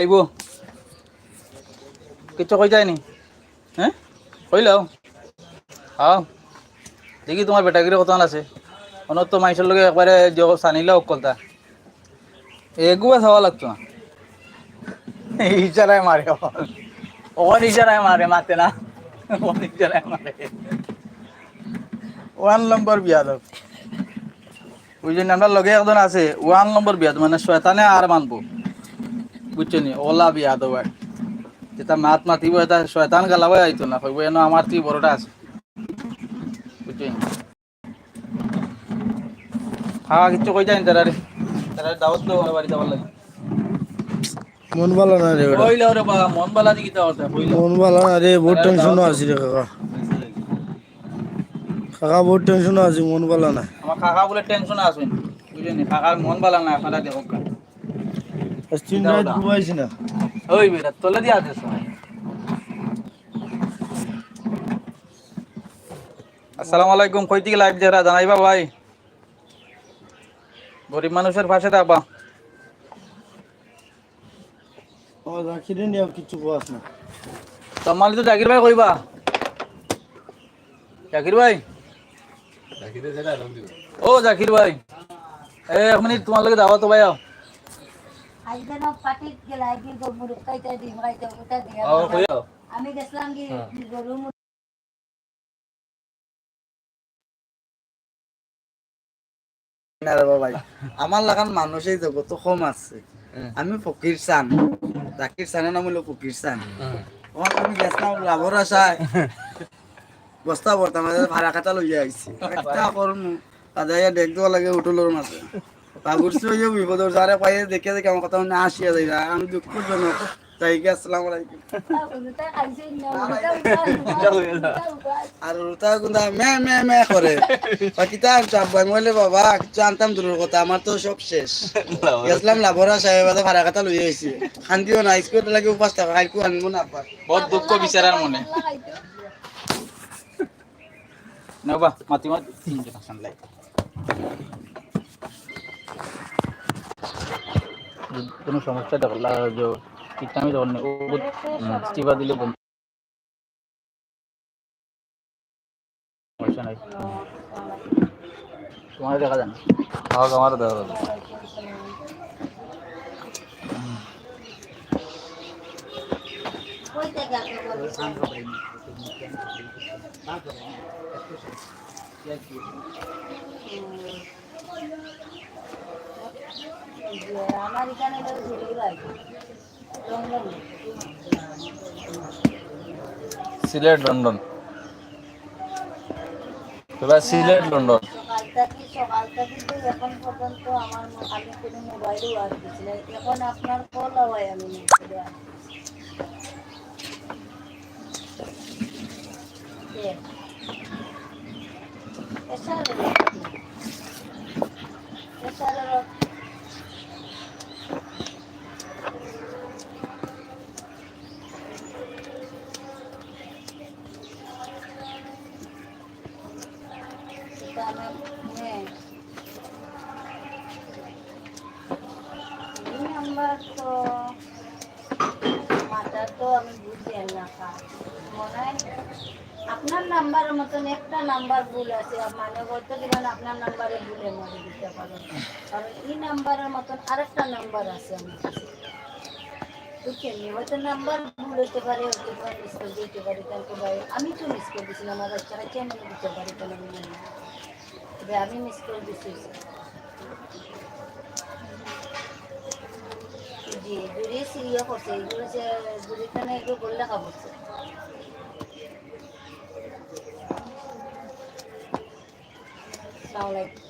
আইব কিছু কই যায়নি? হ্যাঁ কইলাও। আও। দেখি তোমার বেটাগিরি কত আছে। অনত তো মাইসের লগে একবারে সানিলা অকলতা এগুয়া খাওয়া লাগতো না। ইশারায় মারে ওখান ইশারায় মারে মারতে না। ওখান ইশারায় মারে ওয়ান নম্বর বিয়াদব। ওই জন্য আমরা লগে একজন আছে। ওয়ান নম্বর বিয়াদ মানে শয়তানে আর মানবো? বুঝছ নি ওলা বিয়াদব আর। যেটা মাত মাতিব এটা শয়তান গালাবো আইতো না কইব এনো আমার তুই বড়টা আছে। বুঝছ নি? হ্যাঁ কিচ্ছু কই যাই তারা রে তারা দাওয়াত তো বাড়ি যাবার লাগে। মন ভালো না রে কইলে ওরে বাবা মন বালা দিকে যাওয়া কইলে। মন ভালো না রে বহুত টেনশনও আছি রে কাকা। কাকা বহুত টেনশনও আছি মন ভালো না। আমার কাকা বলে টেনশন আসুন বুঝলেন কাকার মন বালা না আপনারা দেখো তিন রাত ঘুমাইছি না ওই বেটা তোলে দিয়ে আছে আসসালামু আলাইকুম কই থেকে লাইভ যারা জানাইবা ভাই গরিব মানুষের পাশে থাকবা ও নিয়ে কিছু কোয়াস না তোমার তো জাকির ভাই কইবা জাকির ভাই ও জাকির ভাই এ এক মিনিট তোমার লগে দাওয়া তো ভাই পাটিত কি গরু দিয়া ও আমি গেছিলাম কি গরু আমার লাগান মানুষই জগত কম আছে। আমি ফকির চান জাকির চানের নাম হলো ফকির চান। আমি গেছিলাম লাভর আশায় বস্তা বর্তা মাঝে ভাড়া খাতা লইয়া আইছি একটা করুন কাদাইয়া দেখ দেওয়া লাগে হোটেলের মাঝে ভাবুরছি ওই যে বিপদর যারে দেখে দেখে আমার আর তো সব শেষ। গেছিলাম লাভরা সাহেব বাদে ভাড়া কথা লই আইছি। শান্তিও না স্কুল লাগে উপাস থাকা খাইকু আনব না, আব্বা। বহুত দুঃখ বিচারার মনে। নবা মাতি মাতি। কোনো সমস্যা দেখো যে কিটনামি যখন স্টিবা দিলে সমস্যা নাই। তোমার দেখা যান হ্যাঁ আমার দেওয়া যাবে আমার এখানে সিলেট, লন্ডন। এবার সিলেট, লন্ডন। সকাল থেকে তো এখন পর্যন্ত আমার আমি কোনো মোবাইলও দিচ্ছি না এখন আপনার কল হয় আমি মোবাইলে আর দিচ্ছি। কে? এসারে রাখি। এসারে রাখি। সেটা আমি হ্যাঁ এই নাম্বার তো মাথা তো আমি বুঝি না কার মনে হয় আপনার নাম্বারের মতন একটা নাম্বার ভুল আছে মানে বলতে গেলেন আপনার নাম্বারে ভুলে মনে দিতে পারেন কারণ আছে আমার কাছে। বুঝছেন? হয়তো নাম্বার ভুল হতে পারে হতে পারে মিস পারি আমি তো মিস করে দিয়েছিলাম, আমার বাচ্চা কাছে দিতে পারি কেন আমি মিস করে জি, দূরে সিরিয়া করছে এগুলো যে দূরেখানে এগুলো বললে খাবছে সালামালাইকুম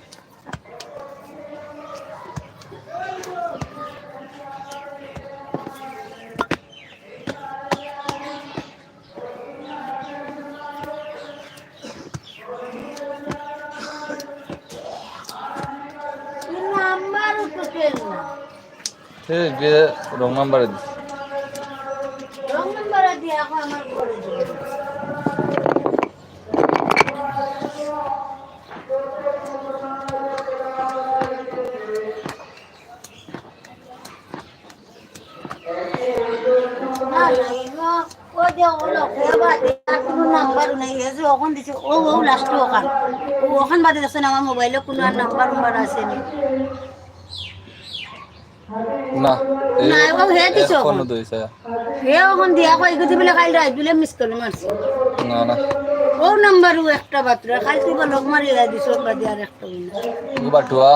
রং নাম্বারে দিস। রং নাম্বার দিয়ে এখন আমার ঘরে ওখান দিছে, ও ও লাস্ট ওখান। ও ওখান বাদে দেখছেন আমার মোবাইলে কোনো আর নাম্বার নাম্বার আছে নি না ও হে দিছো? এখন। এখনও দিছে। হে ওখান দিয়া কই গতি বলে কাল রাত বলে মিস কল মারছে। না না। ও নাম্বার ও একটা বাতরা খালি তুই মারি দিছ বাদে আর একটা না বাটুয়া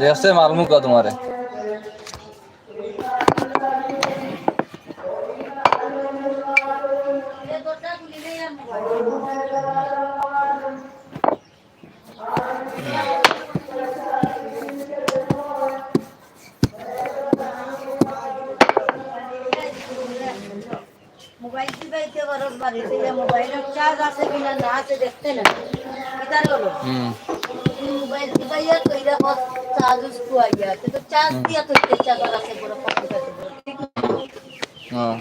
দেখছে তোমারে। মোবাইল টিপাইতে বরস বাড়িতে মোবাইলের চার্জ আছে কিনা না আছে দেখতে না। কিতার হলো। মোবাইল কইরা চার্জ উসকু আইয়া তো চার্জ দিয়া তো আছে বড় কম্পিউটার ঠিক হ্যাঁ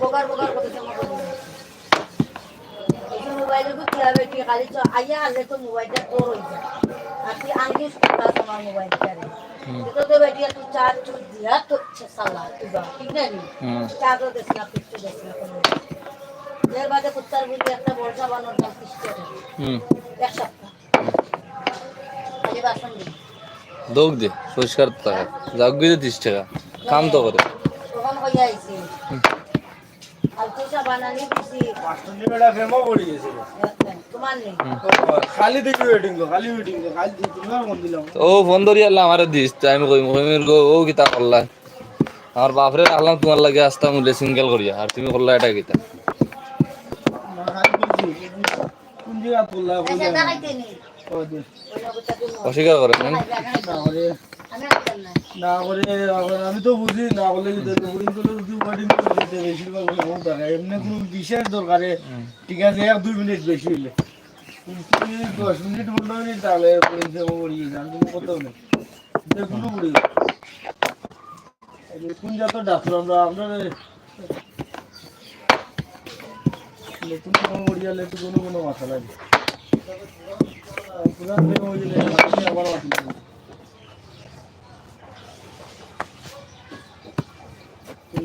বগার বগার করতে মোবাইলে কো কি কি খালি তো আইয়া আলে তো মোবাইলটা তোর হই যায়। আর তুই আঙ্গিস করতা তোমার মোবাইলটা রে তো তো বেটিয়া তুই চার্জ চুট দিয়া তো সালা তুই যা ঠিক না নি? হুম। চার্জও না পিছু দেখ না কোনো এর বাদে কুত্তার বুঝি একটা বর্ষা বানোর দাম পিছু এক সপ্তাহ। খালি বাসন দিই দৌক দে পরিষ্কার টাকা যাক গিয়ে তিরিশ টাকা। কাম তো করে। তখন হইয়া আইছি। ও ফোন ধরি আল্লাহ আমারে দিস আমি কই কইমির গো ও কিতা করলা? আমার বাপরে আল্লাহ তোমার লাগে আসতাম উলে সিঙ্গেল করিয়া আর তুমি করলা এটা কিতা? আচ্ছা অস্বীকার করে না করে আমি তো বুঝি না বলে বেশিরভাগ এমনি কোনো বিশেষ দরকারে ঠিক আছে এক দুই মিনিট বেশি হইলে। দশ মিনিট পনেরো মিনিট তাহলে পরিষেবা ফেমো পড়ে গেছে কোনো কোথাও নেই দেখুন পড়ে কোন জাত ডাক্তার আমরা আপনার নতুন ফেমো পড়ে গেলে কোনো কোনো মাথা লাগে। আবার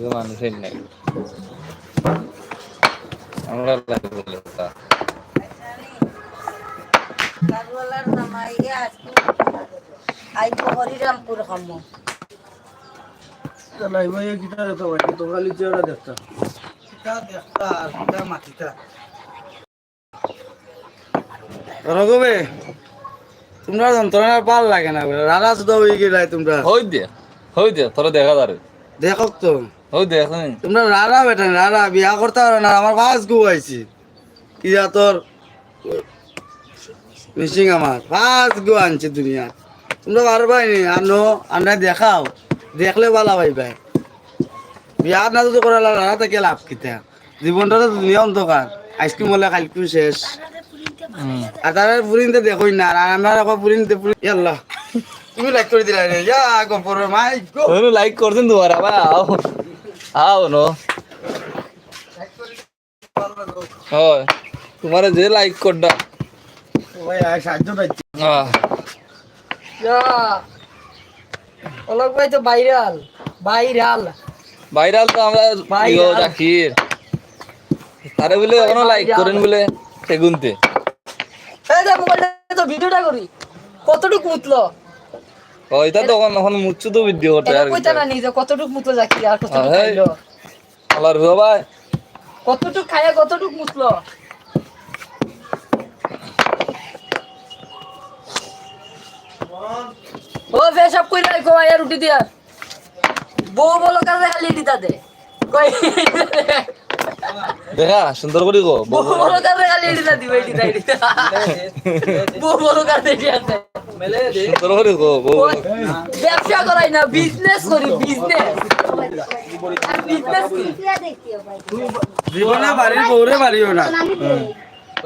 লাগবে মানুষের নাই আমরা হরিরামপুর খামো লাই কিটা তো ভাই তো খালি চেহারা দেখতা কিতা দেখতা আর কিতা মাতিতা রঘবে তোমরা যন্ত্রণার পাল লাগে না রারা শুধু হয়ে গেলাই তোমরা। হই দে হই দে তোরা দেখা যারে দেখো তো। হই দেখ নি তোমরা রারা বেটা রারা বিয়া করতে পারো না আমার পাঁচ গু আইছি ইয়া তোর? মিশিং আমার পাঁচ গু আনছে দুনিয়া তোমরা পারবাই নি আনো আন্না দেখাও। দেখলে ভালো পাইবাই বিয়া না যদি করা রারা থেকে লাভ কিতা জীবনটা তো দুনিয়া অন্ধকার। আইসক্রিম হলে কালকে শেষ। আর তারা পুরিনতে দেখোই না আর আমরা পুরিনতে পুরি ইয়াল্লা তুমি লাইক করে দিলা রে। যা গপর মাই গো। ওই লাইক করছেন তোমার আবার আও। আও নো। হয়। তোমার যে লাইক করডা। ভাই সাহায্য পাইছি। আহ অলক ভাই তো ভাইরাল। ভাইরাল। ভাইরাল তো আমরা. ইয়ো জাকির। তারে বলে এখনও লাইক করেন বলে সেগুনতে এই যে মোবাইলটা তো ভিডিওটা করি। কতটুক মুতলো ওইটা তখন এখন মুচ্ছু তো বৃদ্ধি করতে আর কইতা না নিজে কতটুক মুতলো জাকি আর কতটুক। খাইলো? আল্লাহর কতটুক খাইয়া কতটুক মুতলো ও পেশাব কই কো আয়া রুটি দিয়া। বউ বলো কাজে খালি দিতা দে। কই? দেখা সুন্দর করে গো বলো কাজে খালি দিতা দিবে বউ বলো কাজে দিয়া দে সুন্দর করে গো ব্যবসা করাই না বিজনেস করি বিজনেস বিজনেস করি। দিয়া দেখিও ভাই জীবনে বাড়ির বউরে মারিও না।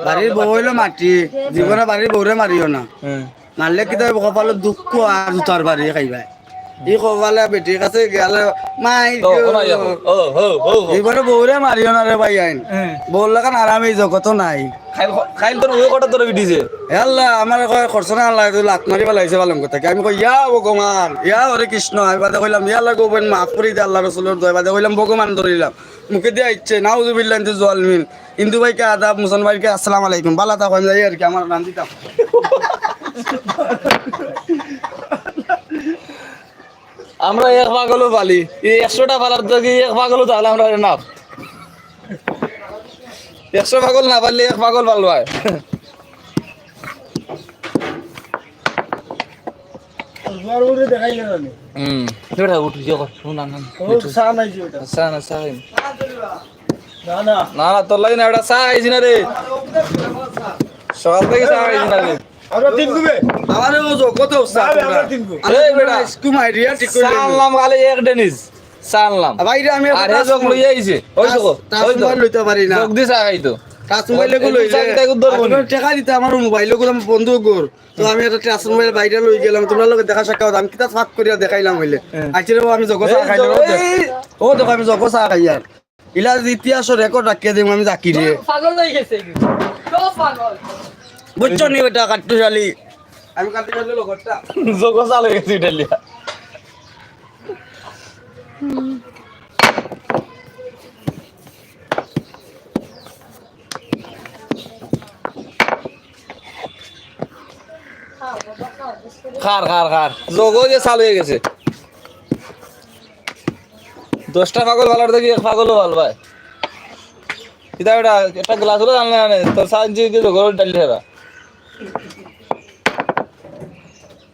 বাড়ির বউ হইল মাটি জীবনে বাড়ির বউরে মারিও না। মারলে কি তাই কপালে দুঃখ আর জুতার বাড়ি খাইবাই। ই কপালে বেটির কাছে গেলে মাই। জীবনে বউরে মারিও না রে ভাই আইন। বউর লাগান আরামে জগত নাই। খাইল তোর ওই কটা তোর বিডিছে আল্লাহ আমার কয় খরচ না আল্লাহ তুই লাত মারি পেলাইছে ভালো কথা আমি কই ইয়া ভগবান ইয়া হরে কৃষ্ণ আমি বাদে কইলাম ইয়া আল্লাহ গোবেন মাফ করি দে আল্লাহ রসুলের দয়। বাদে কইলাম ভগবান ধরিলাম। মুখে দিয়ে ইচ্ছে নাও জুবিল্লাহ ইন্তু জোয়ালমিন। ইন্দু ভাইকে আদাব মুসলমান ভাইকে আসসালামু আলাইকুম। বালা তা কইম যাই আর কি আমার নাম দিতাম। আমরা এক পাগলও পালি। এই একশোটা পালার থেকে এক পাগলও তাহলে আমরা না একশো পাগল না পারলে এক পাগল হয় উড়ে হুম। উঠ ইয়ে না না নাইছে ওটা। চা না। না না। না না তোর লাগে না চা না রে। সকাল থেকে চা খাইছি না রে। আমরা আরে বেটা ঠিক করে এক ডেনিস ভাইরে আমি আর হে যোগ লই আইছে ওই তো ওই তো লইতে পারি না। যোগ দি চা খাইতো টাচ মোবাইলে গুলো এই চাকরিটা একটু ধরবো নি। টাকা দিতে আমার মোবাইলগুলো আমার বন্ধু গোর তো আমি একটা টাচ মোবাইল বাইরে লই গেলাম তোমরা লোক দেখা সাক্ষাৎ আমি কিতা ফাঁক করিয়া দেখাইলাম হইলে? আইছিল আমি জগৎ চা খাইলাম এই, ও দেখো আমি জগৎ চা খাই আর। ইলা ইতিহাস রেকর্ড রাখিয়ে দিম আমি জাকি রে পাগল হয়ে গেছে। বুঝছ নি বেটা আমি কাট্টু শালি লগরটা যোগ চা লই গেছি ইটালিয়া। খার খার খার। যোগ যে চালু হয়ে গেছে। দশটা পাগল ভালো দেখি, এক পাগলও ভালো ভাই কিতা এটা একটা গ্লাস হলো জানলে তোর সাহায্য যোগ ডালি হেরা লারা বলতে তো বুদা লারা কইতে তো যাও না আর কি হইতে দিনো দিতে দিতে খাইছেন সকাল ও দে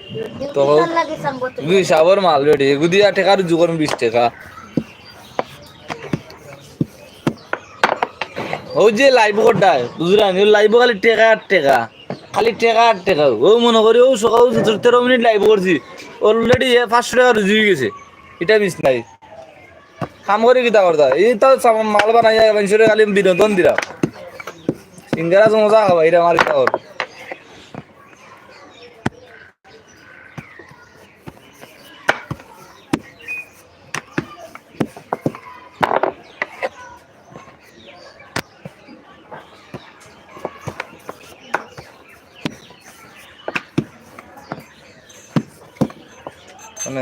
তো- তো লাগে সাঙ্গ তো দুই সাবর মাল বেটি গুদিয়া টেকার যুগর বিশ টাকা ও যে লাইভ করটায় বুঝলা নি? লাইভ খালি টেকা আর টেকা খালি টেকা আর টেকা ও মনে করি ও সকাল তেরো মিনিট লাইভ করছি। অলরেডি পাঁচশো টাকা রুজি হয়ে গেছে। এটা মিস নাই। কাম করে কিতা করতা? এই তো মাল বানাই মানুষের খালি বিনোদন দিলাম। সিঙ্গারা মজা খাবা এটা আমার কিতা মানে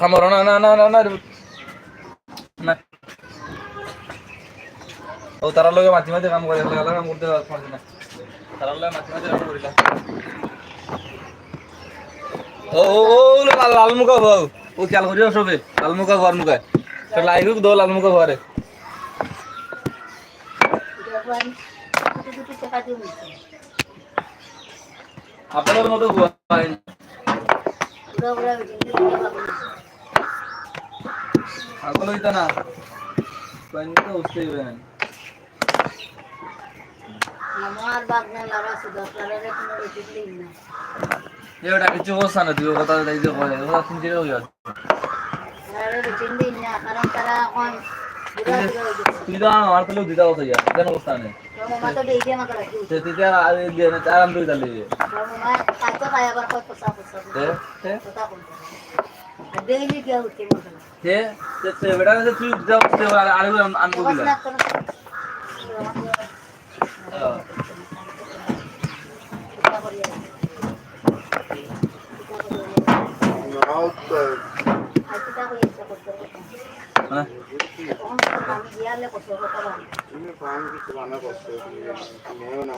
খামার না না না না না না ও তারা লগে মাঝে মাঝে কাম করে লাগা কাম করতে পারছি না তারা লগে মাঝে মাঝে কাম করিলা ও ও ও লাল মুখা ভাও ও খেয়াল করিও সবে লাল মুখা ঘর মুখা লাইভ দো লাল মুখা ঘরে আপনাদের মতো হুয়া আগল হইতা না পানি তো উঠতেই হবে না আমার বাপ না লারা আছে দশ লারের কোনো রসিদ নেই না এটা কিছু বসা না তুই ও কথা যাই যে কয় ওরা চিন্তা হয়ে যাচ্ছে লারের রসিদ নেই না কারণ তারা এখন বুড়া বুড়া হয়ে গেছে তুই তো আমার তাহলেও দিতে কথা যা কেন অবস্থা নেই তো মামা তো ডেইলি আমাকে রাখি সে তুই আর দিয়ে না আরাম করে চালিয়ে দিয়ে মামা খাইতে খাই আবার কয় পয়সা পয়সা তে তে কথা বলতে আর ডেইলি কে উঠতে বলতে না তে তে তে বেটা কাছে তুই যাও তে আর আনব বস দিলা না কোনো কথা করি আর আজকে তা করি ইচ্ছা করতে হ্যাঁ আমি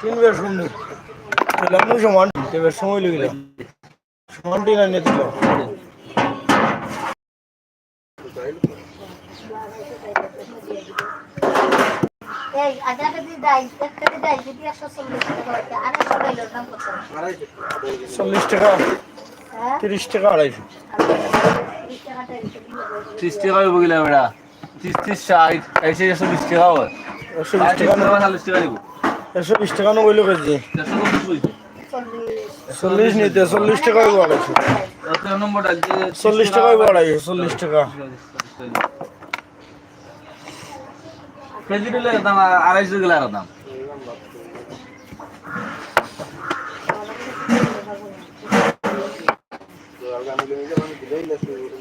বলি বের দিলাম না সমান এবার সময় লেগে সমান টিনা নিয়ে দিল এই আধা কেজি ডাই এক কেজি ডাই যদি একশো চল্লিশ টাকা হ্যাঁ তিরিশ টাকা আড়াইশো ত্রিশ টাকা হইব গেলে বেটা ত্রিশ ত্রিশ ষাট একশো একশো বিশ টাকা হয় একশো বিশ টাকা চল্লিশ টাকা দিব একশো বিশ টাকা নো বইলো কেজি। দেড়শো চল্লিশ নিতে চল্লিশ টাকা হইব আড়াইশো। অত নম্বর ডালছে চল্লিশ টাকা হইব আড়াইশো চল্লিশ টাকা। দাম আড়াইশো দাম।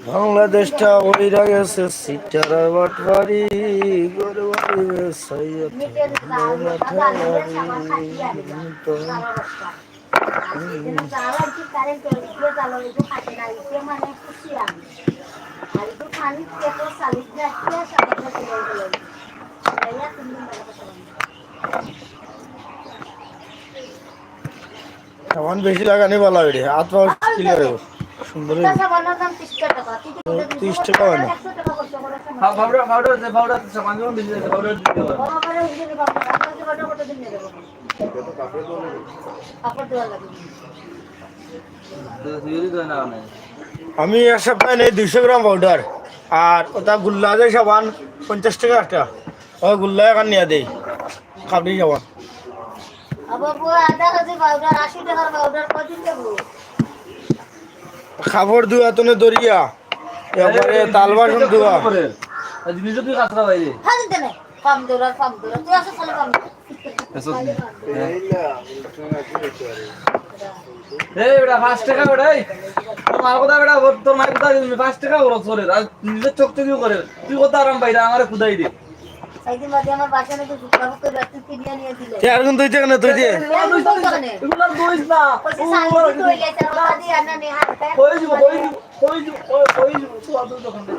বাংলাদেশটা ওইরা গেছে সিটারা বাটবাড়ি গরবাড়ি সাবান বেশি লাগানি ভালো হইরে হাত পা ক্লিয়ার সুন্দর হইব। সাবানের দাম 30 টাকা কিন্তু 30 টাকা হয় না। 100 টাকা করতে পারে পাউডার পাউডার পাউডার সামান যখন বেশি আছে পাউডার দিতে হবে বড় করে উঠে বাবা আপনাকে বড় বড় দিন দেব কাপড় দেওয়া লাগবে তো তুই যদি না না আমি এক সপ্তাহে নেই, দুইশো গ্রাম পাউডার আর ওটা গুল্লা দেয় সাবান, পঞ্চাশ টাকা একটা। ওই গুল্লা এখন নিয়ে দেই। খাবি সাবান। আবার বউ আধা কেজি পাউডার 80 টাকার পাউডার কদিন দেব খাবার ধোয়া তো দরিয়া। এবারে তাল বাসন ধোয়া। তুই কাঁচরা বাইরে হ্যাঁ দৌড়ার তুই আসো খালি কম এই বেটা পাঁচ টাকা তোর মার কথা বেটা? ওর- তোর মায়ের কথা দিবি? পাঁচ টাকা আর নিজের চোখ করে। তুই কত আরাম পাই আমার খুদাই দে।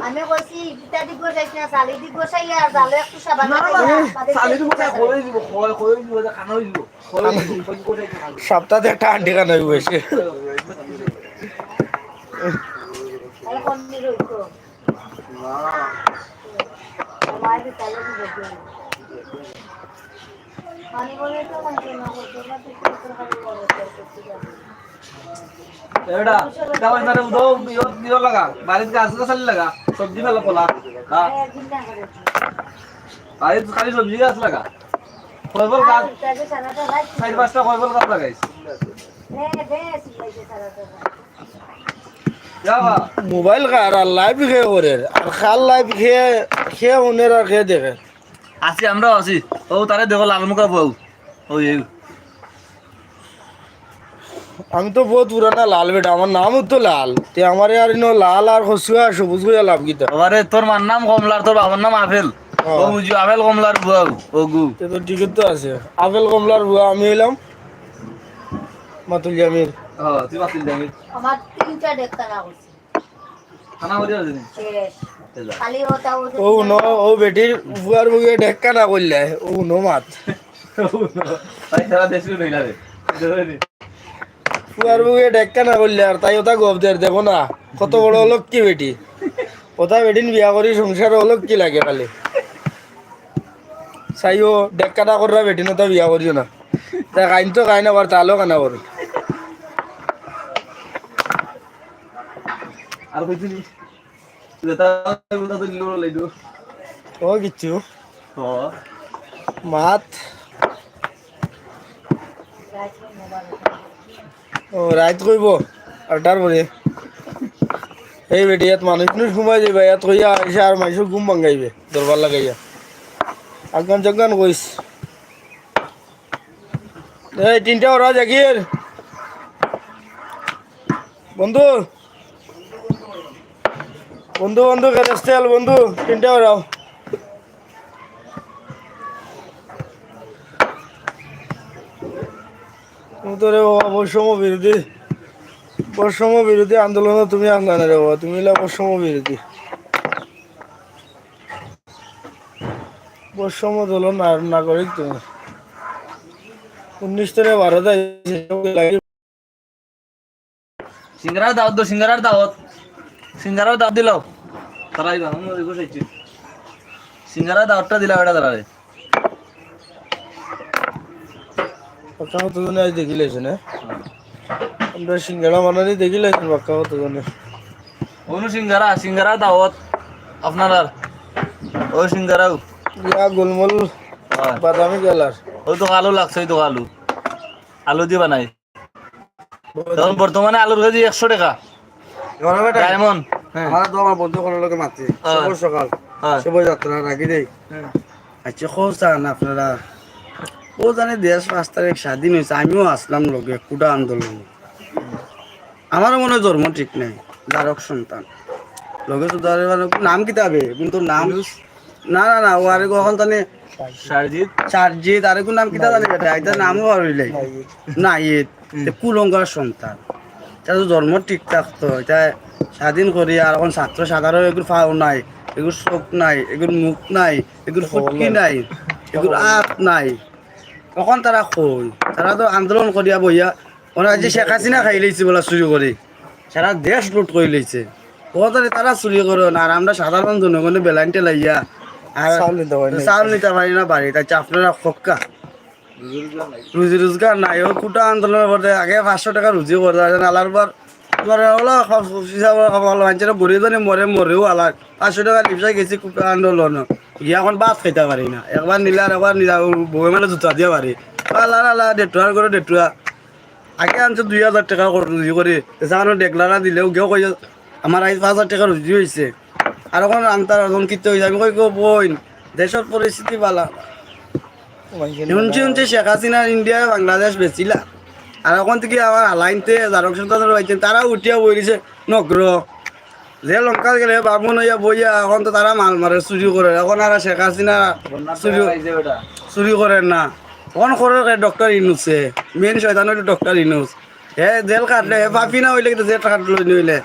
আমি কইছি ইটা দিব যাইছ না সালি দিব সাই আর জালে একটু সাবান সালি দিব না কই দিব কই কই দিব কোথায় খাব সপ্তাহে একটা আন্টি কানা হইব এসে তাহলে কোন নিয়ে না মায়ের তালে দিব পানি বলে তো মানে না করতে না তো তোর খালি বড় করতে যাবে এটা দাওয়াই মারে উদো ইয়ো ইয়ো লাগা বাড়িতে গাছ গাছালি লাগা সবজি মোবাইল কার আর লাইভ খেয়ে করে আর খাল লাইভ খেয়ে খেয়ে উনের আর খেয়ে দেখে। আছি আমরাও আছি ও তারে দেখো লাল মুখা বউ। ওই আমি তো বহুত পুরানা লাল বেটা আমার নামও তো লাল। তে আমার আর ইনো লাল আর হসুয়া সবুজ হইয়া লাভ গীতা আরে তোর মার নাম কমলার তোর বাবার নাম আপেল। ও। ও বুঝি আপেল কমলার বউ ও গু তে তো ঠিকই তো আছে। আপেল কমলার বুয়া আমি হইলাম। মাতুল জামির। ও তুই বাতিল যাবি আমার তিনটা দেখতে না করছে খানা করি আছে নি খালি ওটা ও ন ও বেটির বুয়ার বুকে ঢেক্কা না করলে। ও ন মাত। তাই সারা দেশ নইলা রে। বুয়ার বুকে ঢেক্কা না করলে আর তাই ওটা গপ দের দেখো না। কত বড় লক্ষ্মী বেটি। কোথায় বেদিন বিয়া করি সংসার হলো কি লাগে খালি। চাইও ডেক কাটা করা বেদিন ওটা বিয়া করিও না। তা কাইন তো কাইন আবার তালো কানা করো আর কইছিলি ও কিচ্ছু। মাত। ও রাত কইব আটার পরে? এই বেটি ইয়াত মানুষ নুষ ঘুমাই যাবে ইয়াত কইয়া আইসা আর মাইসুর ঘুম ভাঙাইবে দরবার লাগাইয়া। আগান জগান কইস। এই তিনটা ওরা জাগির। বন্ধু। বন্ধু বন্ধু কেরেস্টেল বন্ধু, তিনটা ওরাও তুমি তো বাবা, বৈষম্য বিরোধী। বৈষম্য বিরোধী আন্দোলন তুমি আন্দোলন রে বাবা, তুমি বৈষম্য বিরোধী। বৈষম্য দোলন না- নাগরিক তুমি। উনিশ থেকে দাওয়াত দো সিঙ্গারার দাওয়াত। সিঙ্গারার দাওয়াত দিলাও তারা আইবা আমি এগুলো চাইছি দাওয়াতটা দিলাও এটা তারা পাক্কা হতো জনে আজ দেখি লাইছে না? আমরা সিঙ্গাড়া মানানি দেখি লাইছেন পাক্কা হতো জনে অনু সিঙ্গারা সিঙ্গারা দাওয়াত। আপনার আর? ও সিঙ্গারাও। ইয়া গোলমল বাদামি কালার। ওই তো আলু লাগছে ওই তো আলু। আলু দিয়ে বানাই। তখন বর্তমানে আলুর কেজি একশো টাকা। ডায়মন্ড। আমার তো আমার বন্ধু কোনো লোকে মাতি। হ্যাঁ। সকাল। হ্যাঁ। দেই? আচ্ছা খোঁজ চান আপনারা? ও জানে দেশ পাঁচ তারিখ স্বাধীন হয়েছে আমিও আসলাম লগে কুটা আন্দোলন। আমারও মনে হয় জন্ম ঠিক নাই দ্বারক সন্তান। লগে সুধারে নাম কিতাবে কিন্তু নাম না না না ও আরে কখন জানে? আরে কোন নাম কিতা জানি বেটা? এটা নামও পারিলে না ইয়ে কুলঙ্গার সন্তান। তো জন্ম ঠিক থাকতো এটা স্বাধীন করি আর এখন ছাত্র সাধারণ এগুলো ফাও নাই এগুলো চোখ নাই এগুলো মুখ নাই এগুলো ফুটকি নাই। এগুলো আপ নাই। তখন তারা কই? তারা তো আন্দোলন করিয়া বইয়া ওরা যে শেখ হাসিনা খাই লইছে বলা চুরি করে সারা দেশ লুট করে লইছে। কতারে তারা চুরি করে না আর আমরা সাধারণ জনগণে বেলাইনটে লাইয়া আর চাউল নিতে পারি না। চাউল নিতে পারি না বাড়ি তাই আপনারা খক্কা রুজি রোজগার নাই ও কুটা আন্দোলনের পরে আগে পাঁচশো টাকা রুজি করতে পারে আলার পর তোমার হলো মানুষের গরিব জানি মরে মরেও আলার পাঁচশো টাকা লিপসাই গেছি কুটা আন্দোলন। গিয়া এখন বাদ খাইতে পারি না। একবার নিলে আর একবার নিলা বই মানে জুতা দিয়ে পারি আলার আলা দেড়টুয়ার করে দেড়টুয়া আগে আনছে দুই হাজার টাকা রুজি করে যাওয়ানো ডেকলারা দিলেও গেও কই আমার আজ পাঁচ হাজার টাকা রুজি হয়েছে আর এখন আনতার এখন কিতে হয়েছে আমি কই বইন। দেশের পরিস্থিতি ভালো শুনছি শুনছি শেখ হাসিনা ইন্ডিয়া বাংলাদেশ বেচিলা? আর এখন থেকে আমার আলাইনতে জারক সন্তান রয়েছেন তারা উঠিয়া বইছে নগ্র যে লঙ্কা গেলে বামুন হইয়া বইয়া এখন তো তারা মাল মারে চুরি করে এখন আর শেখ হাসিনা চুরি চুরি করেন না। কোন করে ডক্টর ইনুসে মেন শয়তান হইল ডক্টর ইনুস হে জেল কাটলে হে পাপি না হইলে কিন্তু জেল কাটলো নইলে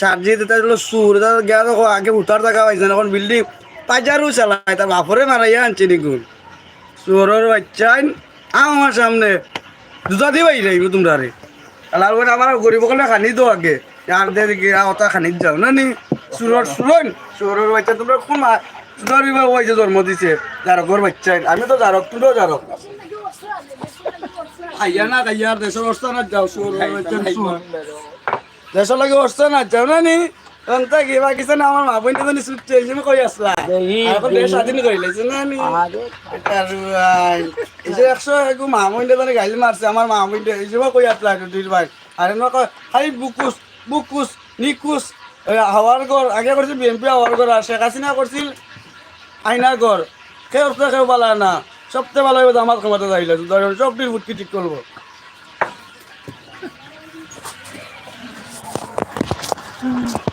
সার্জি এটা হলো সুর গিয়া আগে উঠার জায়গা পাইছে না, এখন বিল্ডিং পাজারও চালায় তার বাপরে মারাইয়া আনছে নিগুন চোরের বাচ্চাই আমার সামনে দুটা দিয়ে বাইরে আইব তোমরা রে। আলার বলে আমার গরিব কলে খানি দো আগে। আর দে ওটা খানি যাও। না নি? সুরর সুরন সুরের বাচ্চা তোমরা কোন সুরর বিবাহ হয়েছে জন্ম দিছে। জারকর বাচ্চাই আমি তো জারক তুমিও জারক। আইয়া না খাইয়া আর দেশের অবস্থা না যাও সুরের বাচ্চা দেশের লাগে অবস্থা না যাও না নি? অন্তা কিবা কিছু না আমার মা কই আসলা এখন দেশ স্বাধীন করে লাইছে না নি? এটা এই যে একশো একু মা বোনটা জানি গাইলি মারছে আমার মা বোনটা এই কই আসলা দুই ভাই। আর এমন কয় খালি বুকুস বুকুস নিকুস হাওয়ার ঘর আগে করছিল বিএনপি হাওয়ার ঘর আর শেখ হাসিনা করছিল আইনার ঘর কেউ তো কেউ বলা না সবচেয়ে ভালো হবে আমার ক্ষমতা যাইলে সব দিন ফুটকি ঠিক করব গেছে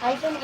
খাইতেন